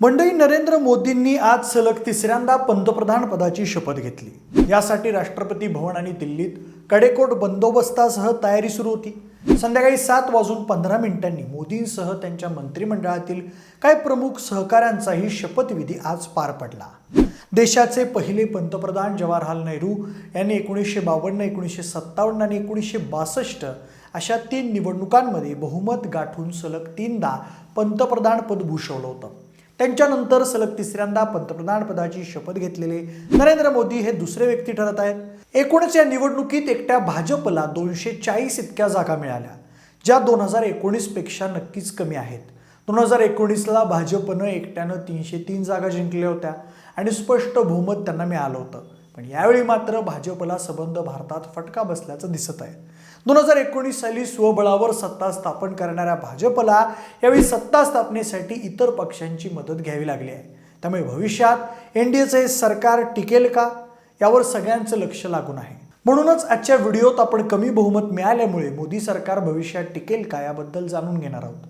मंडळी नरेंद्र मोदींनी आज सलग तिसऱ्यांदा पंतप्रधान पदाची शपथ घेतली. यासाठी राष्ट्रपती भवन आणि दिल्लीत कडेकोट बंदोबस्तासह तयारी सुरू होती. संध्याकाळी सात वाजून पंधरा मिनिटांनी मोदींसह त्यांच्या मंत्रिमंडळातील काही प्रमुख सहकाऱ्यांचाही शपथविधी आज पार पडला. देशाचे पहिले पंतप्रधान जवाहरलाल नेहरू यांनी एकोणीसशे बावन्न एकोणीसशे सत्तावन्न आणि एकोणीसशे बासष्ट अशा तीन निवडणुकांमध्ये बहुमत गाठून सलग तीनदा पंतप्रधानपद भूषवलं होतं. त्यांच्यानंतर सलग तिसऱ्यांदा पंतप्रधान पदाची शपथ घेतलेले नरेंद्र मोदी हे दुसरे व्यक्ती ठरत आहेत. एकूणच या निवडणुकीत एकट्या भाजपला दोनशे चाळीस इतक्या जागा मिळाल्या ज्या दोन हजार एकोणीसपेक्षा नक्कीच कमी आहेत. दोन हजार एकोणीसला भाजपनं एकट्यानं तीनशे तीन जागा जिंकल्या होत्या आणि स्पष्ट बहुमत त्यांना मिळालं होतं. पण यावेळी मात्र भाजपला सबंध भारतात फटका बसल्याचं दिसत आहे. दोन हजार एकोणीस साली स्वबळावर सत्ता स्थापन करणाऱ्या भाजपला यावेळी सत्ता स्थापनेसाठी इतर पक्षांची मदत घ्यावी लागली आहे. त्यामुळे भविष्यात एन डी एचं हे सरकार टिकेल का? यावर सगळ्यांचं लक्ष लागून आहे. म्हणूनच आजच्या व्हिडिओत आपण कमी बहुमत मिळाल्यामुळे मोदी सरकार भविष्यात टिकेल का याबद्दल जाणून घेणार आहोत.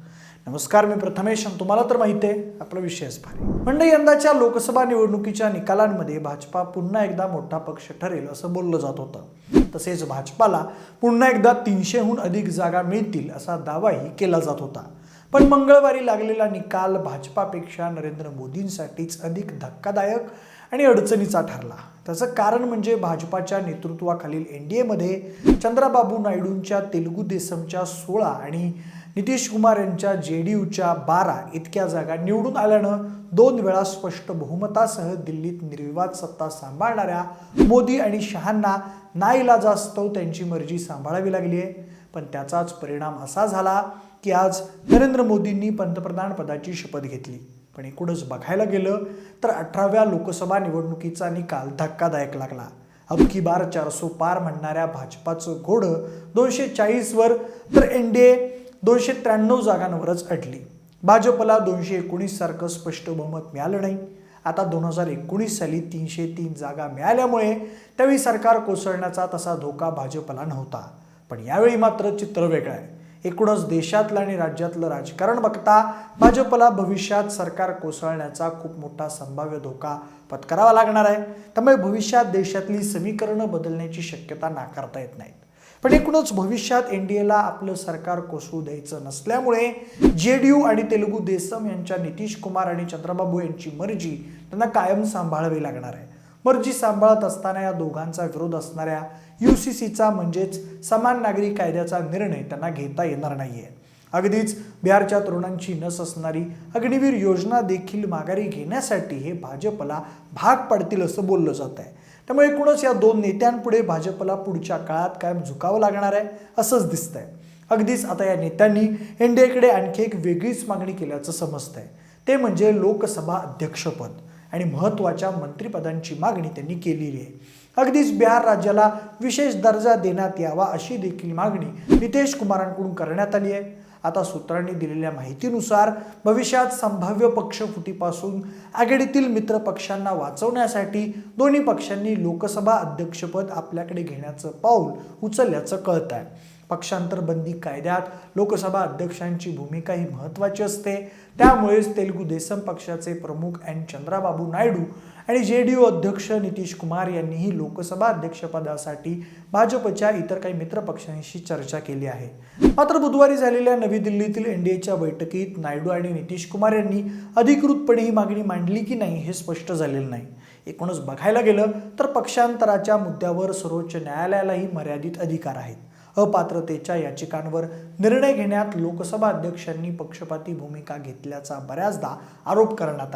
नमस्कार मी प्रथमेश तुम्हाला तर माहिती आहे आपला विषयच भारी. म्हणजे यंदाच्या लोकसभा निवडणुकीच्या निकालांमध्ये भाजपा पुन्हा एकदा मोठा पक्ष ठरेल असं बोललं जात होतं. तसेच भाजपाला पुन्हा एकदा तीनशेहून अधिक जागा मिळतील असा दावाही केला जात होता. पण मंगळवारी लागलेला निकाल भाजपापेक्षा नरेंद्र मोदींसाठीच अधिक धक्कादायक आणि अडचणीचा ठरला. त्याचं कारण म्हणजे भाजपाच्या नेतृत्वाखालील एन डी एमध्ये चंद्राबाबू नायडूंच्या तेलुगू देसमच्या सोळा आणि नितीश कुमार यांच्या जे डी यूच्या बारा इतक्या जागा निवडून आल्यानं दोन वेळा स्पष्ट बहुमतासह दिल्लीत निर्विवाद सत्ता सांभाळणाऱ्या मोदी आणि शहांना नाईलाजास्तव त्यांची मर्जी सांभाळावी लागली आहे. पण त्याचाच परिणाम असा झाला की आज नरेंद्र मोदींनी पंतप्रधान पदाची शपथ घेतली. पण एकूणच बघायला गेलं तर अठराव्या लोकसभा निवडणुकीचा निकाल धक्कादायक लागला. अबकी बार चारसो पार म्हणणाऱ्या भाजपाचं घोडं दोनशे चाळीसवर तर एन डी ए दोनशे त्र्याण्णव जागांवरच अडली. भाजपला दोनशे एकोणीस सारखं स्पष्ट बहुमत मिळालं नाही. आता दोन हजार एकोणीस साली तीनशे तीन जागा मिळाल्यामुळे त्यावेळी सरकार कोसळण्याचा तसा धोका भाजपला नव्हता. पण यावेळी मात्र चित्र वेगळं आहे. एकूणच देशातलं आणि राज्यातलं राजकारण बघता भाजपला भविष्यात सरकार कोसळण्याचा खूप मोठा संभाव्य धोका पत्करावा लागणार आहे. त्यामुळे भविष्यात देशातली समीकरणं बदलण्याची शक्यता नाकारता येत नाहीत. पण एकूणच भविष्यात एन डी एला आपलं सरकार कोसळू द्यायचं नसल्यामुळे जे डी यू आणि तेलुगू देसम यांच्या नितीश कुमार आणि चंद्रबाबू यांची मर्जी त्यांना कायम सांभाळावी लागणार आहे. मर्जी सांभाळत असताना या दोघांचा विरोध असणाऱ्या यू सी सीचा म्हणजेच समान नागरी कायद्याचा निर्णय त्यांना घेता येणार नाहीये. अगदीच बिहारच्या तरुणांची नस असणारी अग्निवीर योजना देखील माघारी घेण्यासाठी हे भाजपला भाग पडतील असं बोललं जात आहे त्यामुळे एकूणच या दोन नेत्यांपुढे भाजपला पुढच्या काळात कायम झुकावं लागणार आहे असंच दिसतंय. अगदीच आता या नेत्यांनी एन डी एकडे आणखी एक वेगळीच मागणी केल्याचं समजतंय. ते म्हणजे लोकसभा अध्यक्षपद आणि महत्त्वाच्या मंत्रिपदांची मागणी त्यांनी केलेली आहे. अगदीच बिहार राज्याला विशेष दर्जा देण्यात यावा अशी देखील मागणी नितेश कुमारांकडून करण्यात आली आहे. आता सूत्रांनी दिलेल्या माहितीनुसार भविष्यात संभाव्य पक्षफुटीपासून आघाडीतील मित्र पक्षांना वाचवण्यासाठी दोन्ही पक्षांनी लोकसभा अध्यक्षपद आपल्याकडे घेण्याचं पाऊल उचलल्याचं कळत आहे पक्षांतर बंदी कायद्यात लोकसभा अध्यक्षांची भूमिका ही महत्त्वाची असते. त्यामुळेच तेलुगू देसम पक्षाचे प्रमुख एन चंद्राबाबू नायडू आणि जे डी यू अध्यक्ष नितीश कुमार यांनीही लोकसभा अध्यक्षपदासाठी भाजपच्या इतर काही मित्र पक्षांशी चर्चा केली आहे. मात्र बुधवारी झालेल्या नवी दिल्लीतील एनडीएच्या बैठकीत नायडू आणि नितीश कुमार यांनी अधिकृतपणे ही मागणी मांडली की नाही हे स्पष्ट झालेलं नाही. एकूणच बघायला गेलं तर पक्षांतराच्या मुद्द्यावर सर्वोच्च न्यायालयालाही मर्यादित अधिकार आहेत. अपात्रतेच्या याचिकांवर निर्णय घेण्यात लोकसभा अध्यक्षांनी पक्षपाती भूमिका घेतल्याचा बऱ्याचदा आरोप करण्यात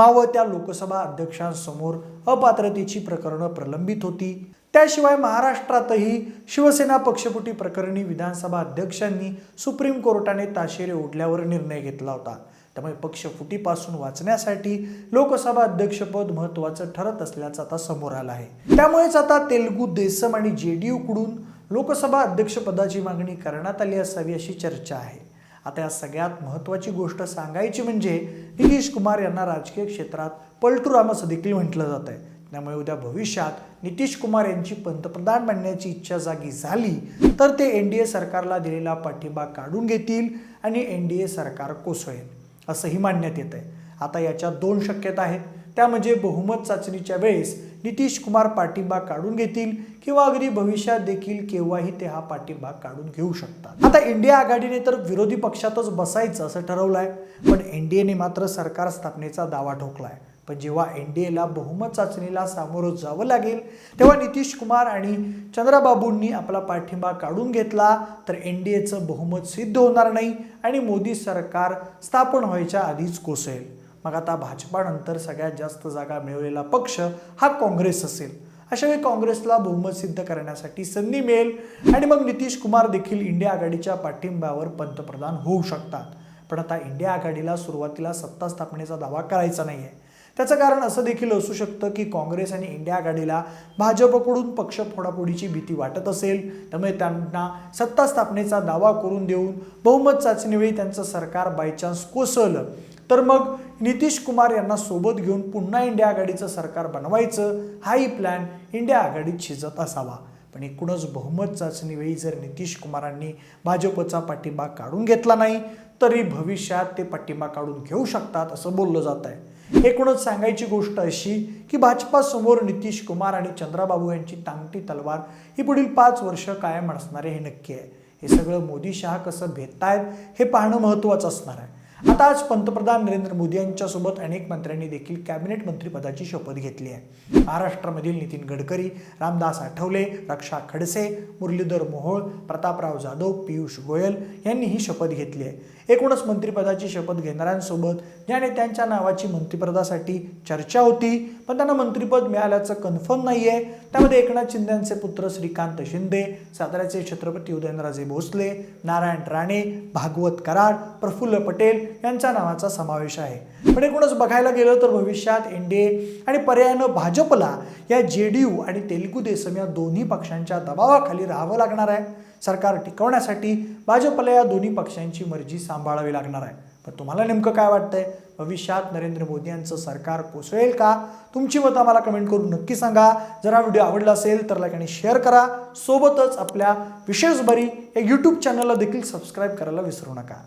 आलाय मावळत्या लोकसभा अध्यक्षांसमोर अपात्रतेची प्रकरणं प्रलंबित होती. त्याशिवाय महाराष्ट्रातही शिवसेना पक्षपुटी प्रकरणी विधानसभा अध्यक्षांनी सुप्रीम कोर्टाने ताशेरे ओढल्यावर निर्णय घेतला होता. त्यामुळे पक्षफुटीपासून वाचण्यासाठी लोकसभा अध्यक्षपद महत्त्वाचं ठरत असल्याचं आता समोर आलं आहे. त्यामुळेच आता तेलुगू देसम आणि जे डी यूकडून लोकसभा अध्यक्षपदाची मागणी करण्यात आली असावी अशी चर्चा आहे. आता या सगळ्यात महत्त्वाची गोष्ट सांगायची म्हणजे नितीश कुमार यांना राजकीय क्षेत्रात पलटूराम असं देखील म्हटलं जात आहे. त्यामुळे उद्या भविष्यात नितीश कुमार यांची पंतप्रधान बनण्याची इच्छा जागी झाली तर ते एन डी ए सरकारला दिलेला पाठिंबा काढून घेतील आणि एन डी ए सरकार कोसळेल असंही मानण्यात येत आहे आता याच्या दोन शक्यता आहेत. त्या म्हणजे बहुमत चाचणीच्या वेळेस नितीश कुमार पाठिंबा काढून घेतील किंवा अगदी भविष्यात देखील केव्हाही ते हा पाठिंबा काढून घेऊ शकतात. आता इंडिया आघाडीने तर विरोधी पक्षातच बसायचं असं ठरवलंय पण एनडीएने मात्र सरकार स्थापनेचा दावा ठोकलाय. पण जेव्हा एन डी एला बहुमत चाचणीला सामोरं जावं लागेल तेव्हा नितीश कुमार आणि चंद्राबाबूंनी आपला पाठिंबा काढून घेतला तर एन डी एचं बहुमत सिद्ध होणार नाही आणि मोदी सरकार स्थापन व्हायच्या आधीच कोसळेल. मग आता भाजपानंतर सगळ्यात जास्त जागा मिळवलेला पक्ष हा काँग्रेस असेल. अशा वेळी काँग्रेसला बहुमत सिद्ध करण्यासाठी संधी मिळेल आणि मग नितीश कुमार देखील इंडिया आघाडीच्या पाठिंब्यावर पंतप्रधान होऊ शकतात. पण आता इंडिया आघाडीला सुरुवातीला सत्ता स्थापनेचा दावा करायचा नाही आहे त्याचं कारण असं देखील असू शकतं की काँग्रेस आणि इंडिया आघाडीला भाजपकडून पक्ष फोडाफोडीची भीती वाटत असेल त्यामुळे त्यांना सत्ता स्थापनेचा दावा करून देऊन बहुमत चाचणीवेळी त्यांचं सरकार बायचान्स कोसळलं. तर मग नितीश कुमार यांना सोबत घेऊन पुन्हा इंडिया आघाडीचं सरकार बनवायचं हाही प्लॅन इंडिया आघाडीत शिजत असावा. पण एकूणच बहुमत चाचणीवेळी जर नितीश कुमारांनी भाजपचा पाठिंबा काढून घेतला नाही तरी भविष्यात ते पाठिंबा काढून घेऊ शकतात असं बोललं जात आहे. एकूणच सांगायची गोष्ट अशी की भाजपासमोर नितीश कुमार आणि चंद्राबाबू यांची तांगटी तलवार ही पुढील पाच वर्ष कायम असणारे हे नक्की आहे. हे सगळं मोदी शहा कसं भेटतायत हे पाहणं महत्त्वाचं असणार आहे. आता आज पंतप्रधान नरेंद्र मोदी यांच्यासोबत अनेक मंत्र्यांनी देखील कॅबिनेट मंत्रीपदाची शपथ घेतली आहे. महाराष्ट्रामधील नितीन गडकरी रामदास आठवले रक्षा खडसे मुरलीधर मोहोळ प्रतापराव जाधव पियुष गोयल यांनी ही शपथ घेतली आहे. एकूणच मंत्रिपदाची शपथ घेणाऱ्यांसोबत ज्या नेत्यांच्या नावाची मंत्रिपदासाठी चर्चा होती पण त्यांना मंत्रिपद मिळाल्याचं कन्फर्म नाही आहे त्यामध्ये एकनाथ शिंदेचे पुत्र श्रीकांत शिंदे साताऱ्याचे छत्रपती उदयनराजे भोसले नारायण राणे भागवत कराड प्रफुल्ल पटेल यांच्या नावाचा समावेश आहे. पण एकूणच बघायला गेलं तर भविष्यात एन डी ए आणि पर्यायानं भाजपला या जे डी यू आणि तेलुगू देसम या दोन्ही पक्षांच्या दबावाखाली राहावं लागणार आहे. सरकार टिकवण्यासाठी भाजपला या दोन्ही पक्षांची मर्जी सांभाळावी लागणार आहे. पण तुम्हाला नेमकं काय वाटतंय? भविष्यात नरेंद्र मोदी यांचं सरकार कोसळेल का? तुमची मतं आम्हाला कमेंट करून नक्की सांगा. जर हा व्हिडिओ आवडला असेल तर लाईक आणि शेअर करा. सोबतच आपल्या विशेष बरी या यूट्यूब चॅनलला देखील सबस्क्राईब करायला विसरू नका.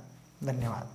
धन्यवाद.